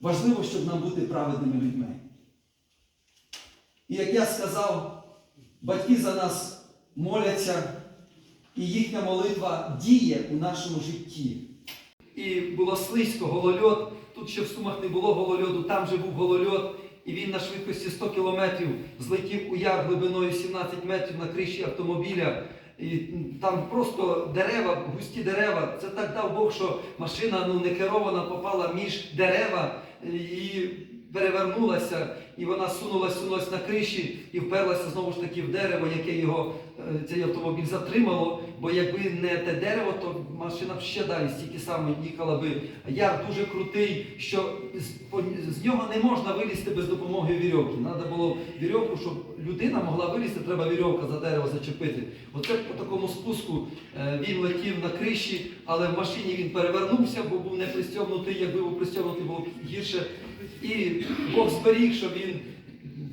Важливо, щоб нам бути праведними людьми. І як я сказав, батьки за нас моляться, і їхня молитва діє у нашому житті. І було слизько, голольот. Тут ще в Сумах не було голольоду, там же був голольот. І він на швидкості 100 кілометрів злетів у яр глибиною 17 метрів на криші автомобіля. І там просто дерева, густі дерева. Це так дав Бог, що машина ну, не керована попала між дерева і перевернулася, і вона сунулася, сунулася на криші і вперлася знову ж таки в дерево, яке його е, цей автомобіль затримало. Бо якби не те дерево, то машина б ще далі стільки саме їхала би. Яр дуже крутий, що з, нього не можна вилізти без допомоги вірьовки. Треба було вірьовку, щоб людина могла вилізти, треба вірьовка за дерево зачепити. Оце по такому спуску е, він летів на криші, але в машині він перевернувся, бо був не пристьобнутий. Якби був пристьобнутий, було б гірше. І Бог зберіг, що він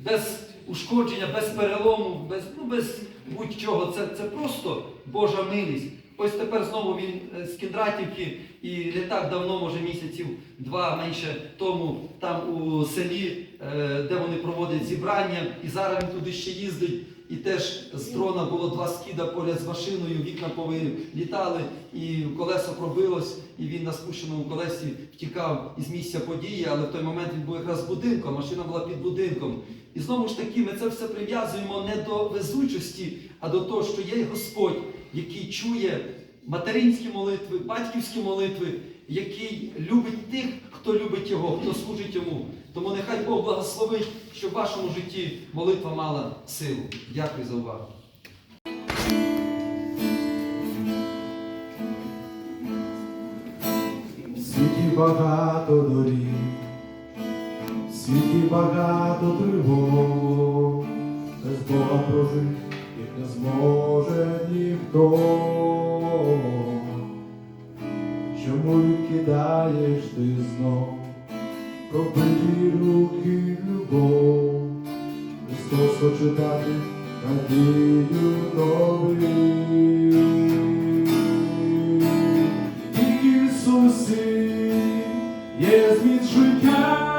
без ушкодження, без перелому, без, ну, без будь-чого. Це, це просто Божа милість. Ось тепер знову він е, з Кіндратівки і не так давно, може місяців два менше тому, там у селі, е, де вони проводять зібрання, і зараз він туди ще їздить. І теж з дрона було два скида поряд з машиною, вікна повилітали, і колесо пробилось, і він на спущеному колесі втікав із місця події, але в той момент він був якраз будинком, машина була під будинком. І знову ж таки, ми це все прив'язуємо не до везучості, а до того, що є Господь, який чує материнські молитви, батьківські молитви, який любить тих, хто любить його, хто служить йому. Тому нехай Бог благословить, щоб в вашому житті молитва мала силу. Дякую за увагу. Багато доріг, в світі багато тривог, без Бога прожити їх не зможе ніхто. Чому відкидаєш ти знов пробиті руки любов? Христос хоче дати надію новий. Тільки зміст життя,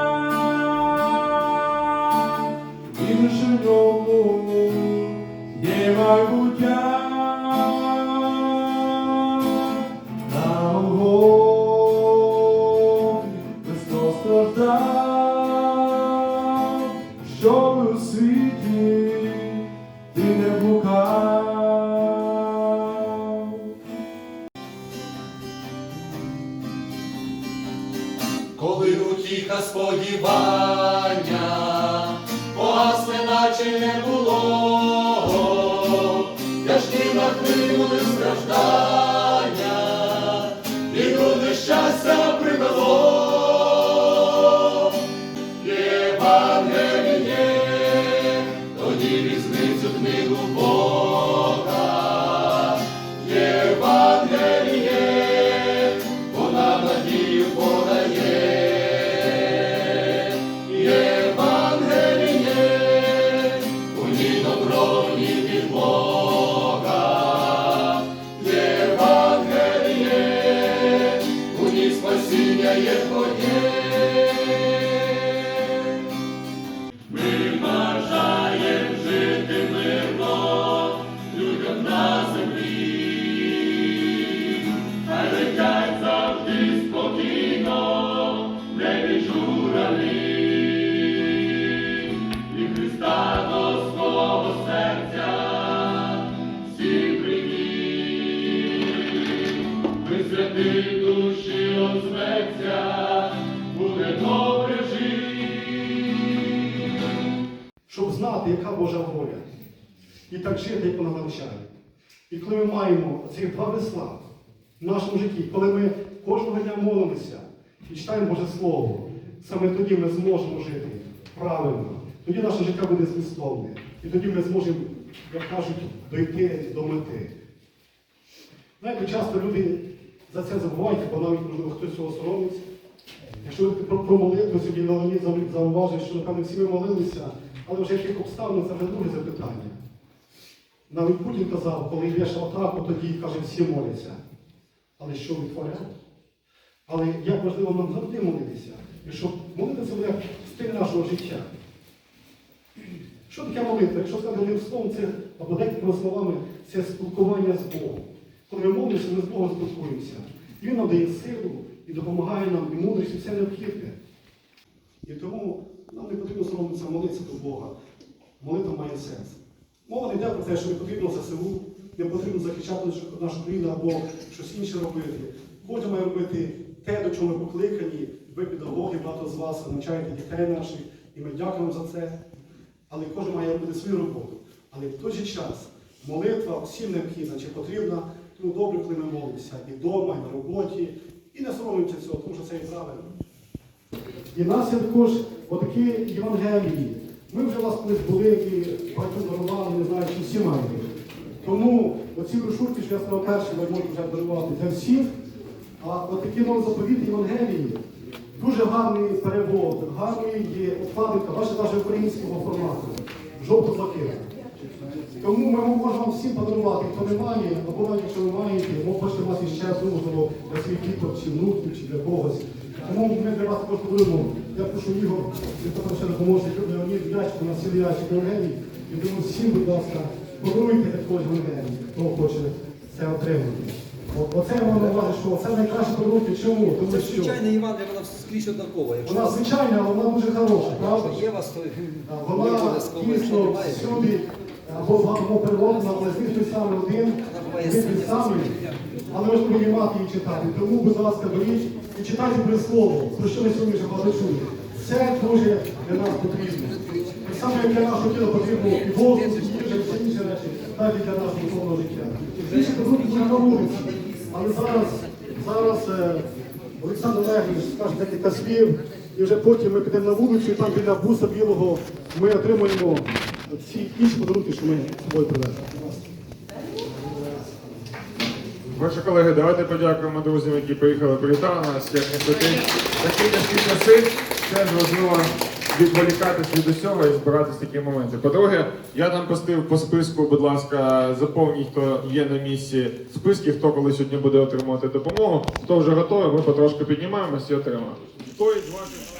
Коли утіха сподівання, погасне наче не було, спасіння є твоє. Ми жити мирно, людям на землі. Хай летять завжди спокійно, в небі. І Христа до свого серця всі прийміть. Ви святи душі озветься, буде добре щоб знати, яка Божа воля, і так жити, як вона навчає. І коли ми маємо цих два весла в нашому житті, коли ми кожного дня молимося і читаємо Боже Слово, саме тоді ми зможемо жити правильно, тоді наше життя буде змістовне. І тоді ми зможемо, як кажуть, дойти до мети. Знаєте, часто люди за це забувають, бо навіть, можливо, хтось цього соромиться. Якщо про, про молитву сьогодні на Леонід зау- зауважив, що напевно всі ми молилися, але вже яких обставин це вже друге запитання. Навіть Путін казав, коли йдеш в атаку, тоді каже, всі моляться. Але що витворяє? Але як важливо нам завжди молитися. І щоб молитва це буде стиль нашого життя. Що таке молитва? Якщо сказати одним словом, це або декількома словами, це спілкування з Богом. Ми молимося, ми з Богом спілкуємося. Він нам дає силу і допомагає нам, і мудрість, і все необхідне. І тому нам не потрібно соромитися молитися до Бога. Молитва має сенс. Мова не йде про те, що не потрібно ЗСУ, не потрібно захищати нашу країну або щось інше робити. Кожен має робити те, до чого ми покликані. Ви, педагоги, багато з вас навчаєте дітей наших, і ми дякуємо за це. Але кожен має робити свою роботу. Але в той же час молитва всім необхідна чи потрібна, тому добре, коли ми молимося і вдома, і на роботі, і не соромимося цього, тому що це і правильно. І нас є також отакі Євангелії. Ми вже у вас колись були, які багатьом дарували, не знаю, чи всі маєте. Тому оці брошурки, що я сказав перші, ви можете вже дарувати для всіх. А отакі новозаповіти Євангелії, дуже гарний перевод, гарний є обкладинка, бачите, навіть українського формату, жовто-блакитний. Тому ми можемо всім подарувати, хто не має, або навіть якщо ви маєте, можете у вас іще одну, для своїх діток, чи внуків, чи для когось. Тому ми для вас подаруємо. Я прошу Ігор, він ще допоможе, Леонід на цілий ящик Євгеній. І тому всім, будь ласка, подаруйте також Євгеній, хто хоче це отримати. Оце я вам увазі, що це найкраще подарунки. Чому? Тому Це що звичайна Іван, вона скрізь однакова. Якщо вона звичайна, але вона дуже хороша, правда? є вас, то Вона якщо дійсно всюди, або в одному переводна, але звісно той самий один, той самий, але ви ж повинні мати її читати. Тому, будь ласка, беріть і читайте без слово, про що ми сьогодні вже багато чули. Це дуже для нас потрібно. Так само, як для нашого тіла потрібно і воздух, і їжа, і всі інші речі, так і для нашого духовного життя. Більше продукти буде на вулиці. Але зараз, зараз е, Олександр Олегович скаже декілька слів, і вже потім ми підемо на вулицю, і там біля буса білого ми отримуємо ці інші подарунки, що ми з собою привезли. Ваші колеги, давайте подякуємо друзям, які приїхали привітали нас. Як не крути. Такі тяжкі часи, це важливо відволікатись від усього і збиратись в такі моменти. По-друге, я там постив по списку, будь ласка, заповніть, хто є на місці списки, хто коли сьогодні буде отримувати допомогу. Хто вже готовий, ми потрошки піднімаємося і отримаємо. Хто із ваших